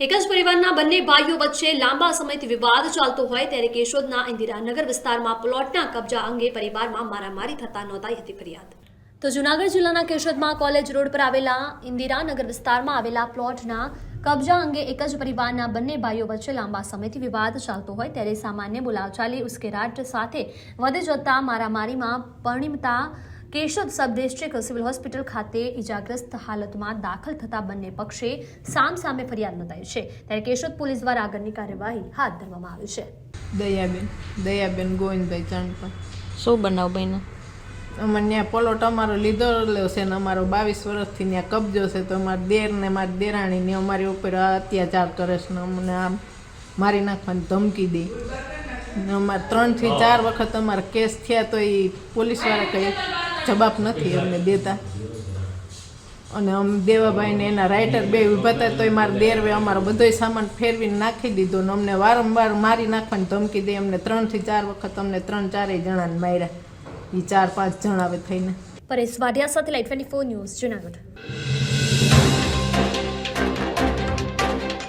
એક જ પરિવારના બંને ભાઈઓ વચ્ચે લાંબા સમયથી વિવાદ ચાલતો હોય ત્યારે કેશોદના ઇન્દિરાનગર વિસ્તારમાં પ્લોટના કબજા અંગે પરિવારમાં મારામારી થતા નોંધાઈ હતી ફરિયાદ. તો જુનાગઢ જિલ્લાના કેશોદમાં કોલેજ રોડ પર આવેલા ઇન્દિરાનગર વિસ્તારમાં આવેલા પ્લોટના કબજા અંગે એક જ પરિવારના બંને ભાઈઓ વચ્ચે લાંબા સમયથી વિવાદ ચાલતો હોય ત્યારે સામાન્ય બોલાવચાલી ઉશ્કેરાટ સાથે વધે જતા મારામારીમાં પરિણમતા Keshod sub district civil hospital ખાતે ઇજાગ્રસ્ત હાલતમાં દાખલ થતા બંને પક્ષે સામ સામે ફરિયાદ નોંધાઈ છે. ત્યારે કેશોદ પોલીસ દ્વારા આગળની કાર્યવાહી હાથ ધરવામાં આવી છે. દયાબેન દયાબેન ગોવિંદભાઈ ચાણપા શું બનાવ બન્યો? અમારે ત્યાં પલોટ અમારો લીધો છે ને અમારો બાવીસ વર્ષથી ત્યાં કબજો છે તો અમારા દેર ને મારી દેરાણીને અમારી ઉપર અત્યાચાર કરે છે ને અમને આમ મારી નાખવાની ધમકી દે. ને અમારે ત્રણથી ચાર વખત અમારા કેસ થયા તો એ પોલીસવાળા કંઈ જવાબ નથી અમને દેતા. અને અમ દેવાભાઈને એના રાઇટર બે ઊભા હતા, તોય મારા દેરવે અમારો બધોય સામાન ફેરવીને નાખી દીધો ને અમને વારંવાર મારી નાખવાની ધમકી દે. અમને ત્રણથી ચાર વખત અમને ત્રણ ચારેય જણાને માર્યા. એ ચાર પાંચ જણાવે થઈને. પરેશ વાઢિયા સાથે light twenty four news Junagadh.